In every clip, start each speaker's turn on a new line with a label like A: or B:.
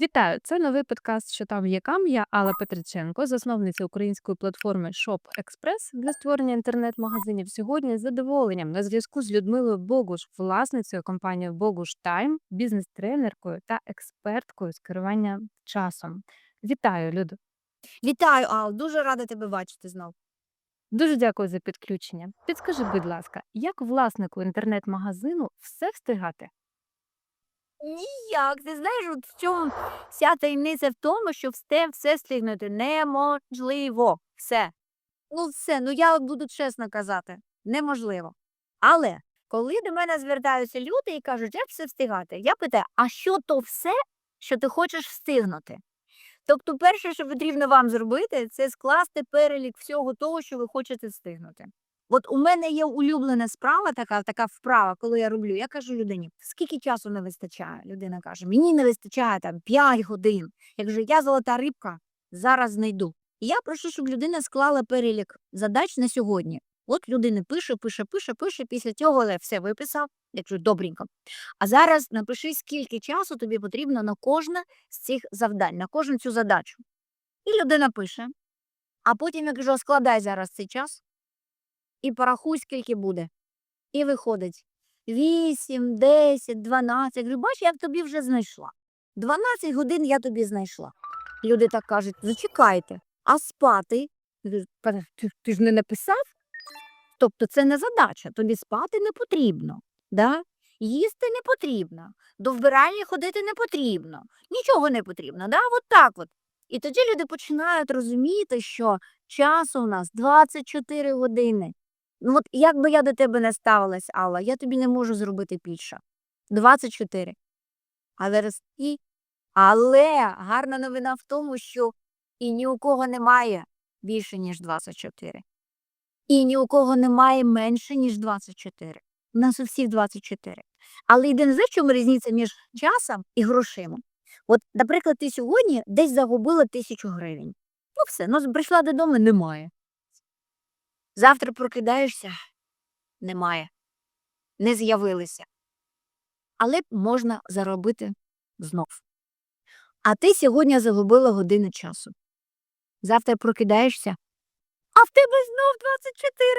A: Вітаю! Це новий подкаст «Що там є кам». Я Алла Петриченко, засновниця української платформи Shop Express для створення інтернет-магазинів. Сьогодні з задоволенням на зв'язку з Людмилою Богуш, власницею компанії Богуш Тайм, бізнес-тренеркою та експерткою з керування часом. Вітаю, Люду!
B: Вітаю, Ал, дуже рада тебе бачити знов.
A: Дуже дякую за підключення. Підскажи, будь ласка, як власнику інтернет-магазину все встигати?
B: Ніяк. Ти знаєш, от в чому вся таємниця в тому, що все, все встигнути неможливо. Все. Ну, все, ну я буду чесно казати, неможливо. Але коли до мене звертаються люди і кажуть, як все встигати, я питаю, а що то все, що ти хочеш встигнути? Тобто, перше, що потрібно вам зробити, це скласти перелік всього того, що ви хочете встигнути. От у мене є улюблена справа, така така вправа, коли я роблю. Я кажу людині, скільки часу не вистачає? Людина каже, мені не вистачає там 5 годин. Я кажу, я золота рибка, зараз знайду. І я прошу, щоб людина склала перелік задач на сьогодні. От людина пише, пише, пише, пише, після цього я все виписав, я кажу, добренько. А зараз напиши, скільки часу тобі потрібно на кожне з цих завдань, на кожну цю задачу. І людина пише. А потім я кажу, складай зараз цей час і порахуй, скільки буде. І виходить 8, 10, 12. Говорю, бач, я тобі вже знайшла. 12 годин я тобі знайшла. Люди так кажуть, зачекайте, а спати? Ти, ти ж не написав? Тобто це не задача, тобі спати не потрібно. Да? Їсти не потрібно, до вбиральні ходити не потрібно, нічого не потрібно. Да? От так от. І тоді люди починають розуміти, що часу у нас 24 години. Ну, от як би я до тебе не ставилась, Алла, я тобі не можу зробити більше. 24. Але роз- і... Але гарна новина в тому, що і ні у кого немає більше, ніж 24. І ні у кого немає менше, ніж 24. У нас у всіх 24. Але єдине, в чому різниця між часом і грошима? От, наприклад, ти сьогодні десь загубила тисячу гривень. Ну все, ну прийшла додому, немає. Завтра прокидаєшся, немає. Не з'явилися. Але можна заробити знов. А ти сьогодні загубила годину часу. Завтра прокидаєшся, а в тебе знов 24.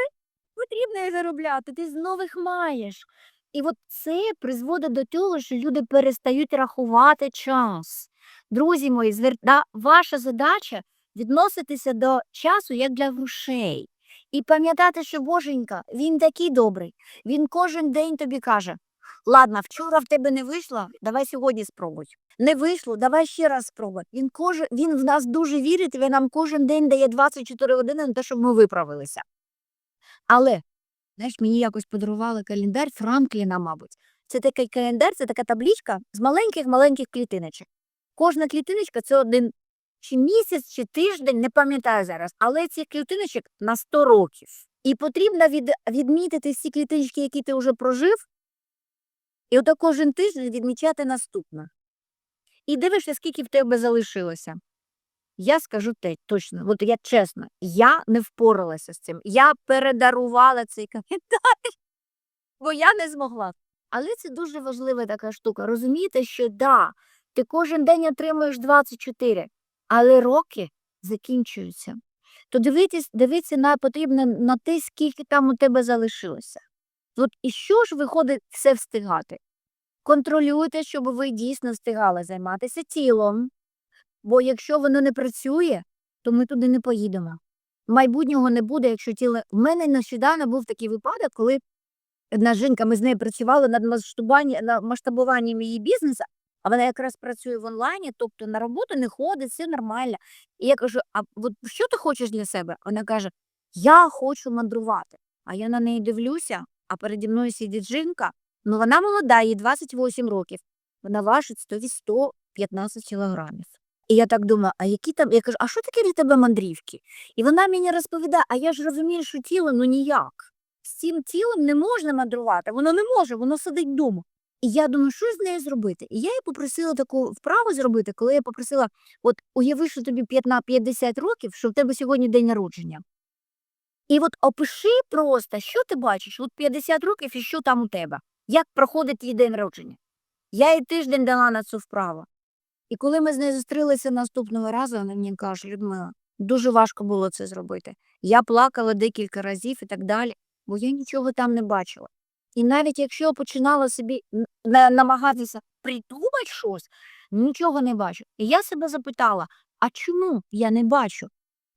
B: Потрібно їх заробляти, ти знов їх маєш. І от це призводить до того, що люди перестають рахувати час. Друзі мої, звер... ваша задача відноситися до часу як для грошей. І пам'ятати, що Боженька, він такий добрий. Він кожен день тобі каже: Ладно, вчора в тебе не вийшло, давай сьогодні спробуй. Не вийшло, давай ще раз спробуй. Він кожен, він в нас дуже вірить, він нам кожен день дає 24 години на те, щоб ми виправилися. Але, знаєш, мені якось подарували календар Франкліна, мабуть. Це такий календар, це така табличка з маленьких-маленьких клітиночок. Кожна клітиночка це один чи місяць, чи тиждень, не пам'ятаю зараз, але цих клітиночок на 100 років. І потрібно від, відмітити всі клітиночки, які ти вже прожив, і ото кожен тиждень відмічати наступне. І дивишся, скільки в тебе залишилося. Я скажу те точно, от я чесно, я не впоралася з цим. Я передарувала цей календар, бо я не змогла. Але це дуже важлива така штука. Розумієте, що да, ти кожен день отримуєш 24, але роки закінчуються. То дивитись, дивитися на потрібно на те, скільки там у тебе залишилося. От і що ж виходить все встигати? Контролюйте, щоб ви дійсно встигали займатися тілом. Бо якщо воно не працює, то ми туди не поїдемо. Майбутнього не буде, якщо тіло. У мене нещодавно був такий випадок, коли одна жінка, ми з нею працювали над масштабуванням її бізнесу, а вона якраз працює в онлайні, тобто на роботу не ходить, все нормально. І я кажу: а от що ти хочеш для себе? Вона каже: Я хочу мандрувати. А я на неї дивлюся, а переді мною сидить жінка. Ну вона молода, їй 28 років. Вона важить 115 кілограмів. І я так думаю, а які там. Я кажу, а що таке для тебе мандрівки? І вона мені розповідає, а я ж розумію, що тіло ну ніяк. З цим тілом не можна мандрувати, воно не може, воно сидить вдома. І я думаю, що з нею зробити? І я їй попросила таку вправу зробити, коли я попросила: от уяви, що тобі 50 років, що в тебе сьогодні день народження. І от опиши просто, що ти бачиш, от 50 років і що там у тебе, як проходить твій день народження. Я їй тиждень дала на цю вправу. І коли ми з нею зустрілися наступного разу, вона мені каже: Людмила, дуже важко було це зробити. Я плакала декілька разів і так далі, бо я нічого там не бачила. І навіть якщо я починала собі намагатися придумати щось, нічого не бачу. І я себе запитала: а чому я не бачу?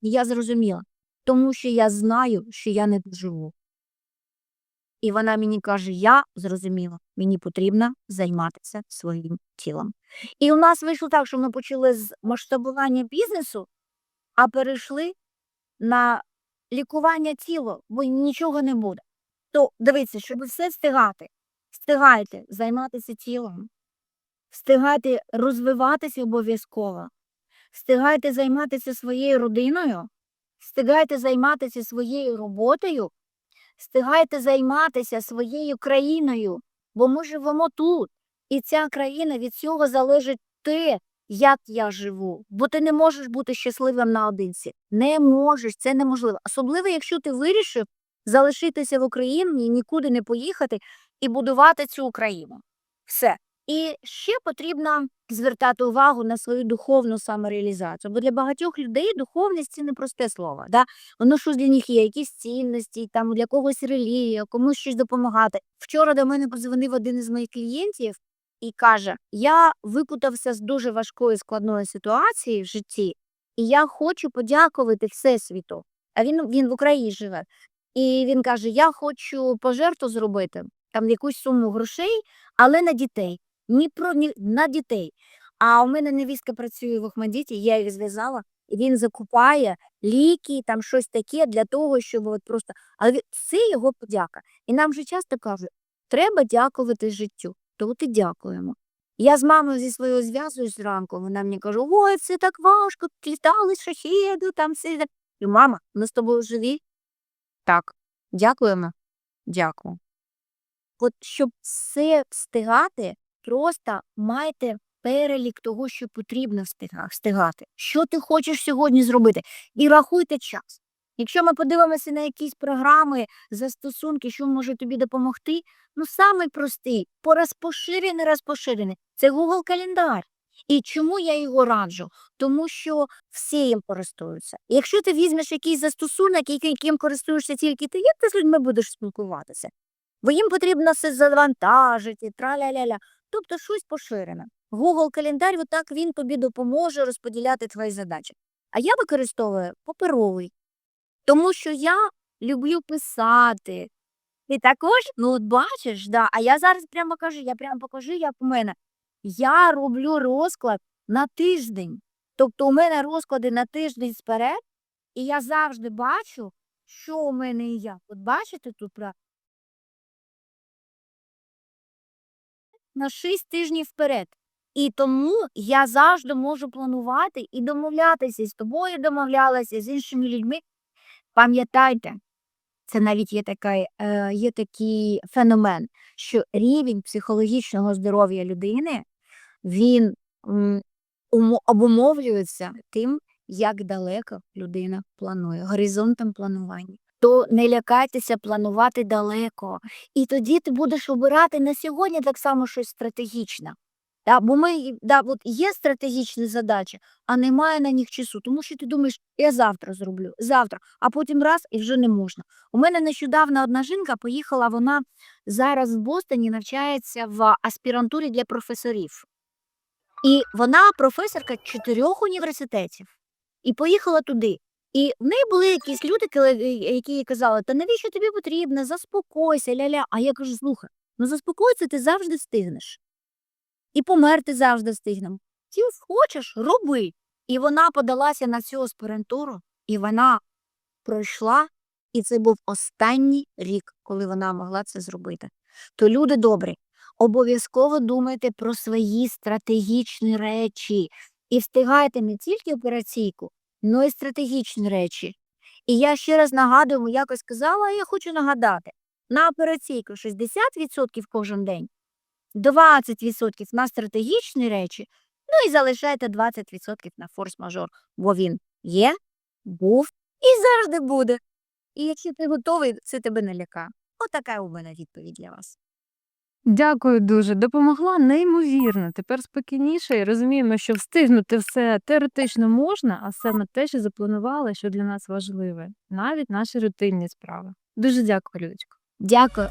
B: І я зрозуміла, тому що я знаю, що я не доживу. І вона мені каже: Я зрозуміла, мені потрібно займатися своїм тілом. І у нас вийшло так, що ми почали з масштабування бізнесу, а перейшли на лікування тіла, бо нічого не буде. То дивіться, щоб все встигати, встигайте займатися тілом, встигайте розвиватися обов'язково, встигайте займатися своєю родиною, встигайте займатися своєю роботою, встигайте займатися своєю країною, бо ми живемо тут. І ця країна від цього залежить те, як я живу. Бо ти не можеш бути щасливим наодинці. Не можеш, це неможливо. Особливо, якщо ти вирішив залишитися в Україні, нікуди не поїхати і будувати цю Україну. Все. І ще потрібно звертати увагу на свою духовну самореалізацію. Бо для багатьох людей духовність це не просте слово. Да? Воно що для них є, якісь цінності, там для когось релігія, комусь щось допомагати. Вчора до мене подзвонив один із моїх клієнтів і каже: Я викутався з дуже важкої складної ситуації в житті, і я хочу подякувати Всесвіту. А він, він в Україні живе. І він каже: Я хочу пожертву зробити там якусь суму грошей, але на дітей. Ні про ні на дітей. А у мене невістка працює в Охмадіті, я їх зв'язала, і він закупає ліки, там щось таке для того, щоб от просто. Але це його подяка. І нам вже часто кажуть, треба дякувати життю. То і дякуємо. Я з мамою зі своєю зв'язуюсь зранку, вона мені каже, ой, це так важко, літали шахеди, там все. так». І мама, ми з тобою живі? Так, дякуємо. Дякую. От щоб все встигати, просто майте перелік того, що потрібно встигати. Що ти хочеш сьогодні зробити? І рахуйте час. Якщо ми подивимося на якісь програми, застосунки, що може тобі допомогти, ну самий простий, пораз поширений, розпоширений це Google календар. І чому я його раджу? Тому що всі їм користуються. І Якщо ти візьмеш якийсь застосунок, яким користуєшся тільки ти, як ти з людьми будеш спілкуватися? Бо їм потрібно все завантажити, траля-ля-ля. Тобто щось поширене. Google календар, отак він тобі допоможе розподіляти твої задачі. А я використовую паперовий, тому що я люблю писати. Ти також, ну от бачиш, да. А я зараз прямо кажу, я прямо покажу, як у мене. Я роблю розклад на тиждень. Тобто у мене розклади на тиждень сперед, і я завжди бачу, що у мене і як. От бачите тут на 6 тижнів вперед. І тому я завжди можу планувати і домовлятися з тобою, домовлялася з іншими людьми. Пам'ятайте, це навіть є такий, е, є такий феномен, що рівень психологічного здоров'я людини він обумовлюється тим, як далеко людина планує, горизонтом планування. То не лякайтеся планувати далеко. І тоді ти будеш обирати на сьогодні так само щось стратегічне. Да, бо ми, да, от є стратегічні задачі, а немає на них часу, тому що ти думаєш, я завтра зроблю, завтра, а потім раз і вже не можна. У мене нещодавно одна жінка поїхала, вона зараз в Бостоні навчається в аспірантурі для професорів. І вона професорка чотирьох університетів. І поїхала туди. І в неї були якісь люди, е, які їй казали, та навіщо тобі потрібно, заспокойся, ля-ля. А я кажу, слухай, ну заспокоїтися ти завжди встигнеш. І померти завжди встигнемо. Ти хочеш, роби. І вона подалася на цю аспірантуру, і вона пройшла, і це був останній рік, коли вона могла це зробити. То люди добрі, обов'язково думайте про свої стратегічні речі і встигайте не тільки операційку, але й стратегічні речі. І я ще раз нагадую, якось казала, а я хочу нагадати: на операційку 60% кожен день, 20% на стратегічні речі, ну і залишайте 20% на форс-мажор, бо він є, був і завжди буде. І якщо ти готовий, це тебе не лякає. Отака у мене відповідь для вас.
A: Дякую дуже. Допомогла неймовірно. Тепер спокійніше і розуміємо, що встигнути все теоретично можна, а саме те, що запланували, що для нас важливе, навіть наші рутинні справи. Дуже дякую, Людочко.
B: Дякую.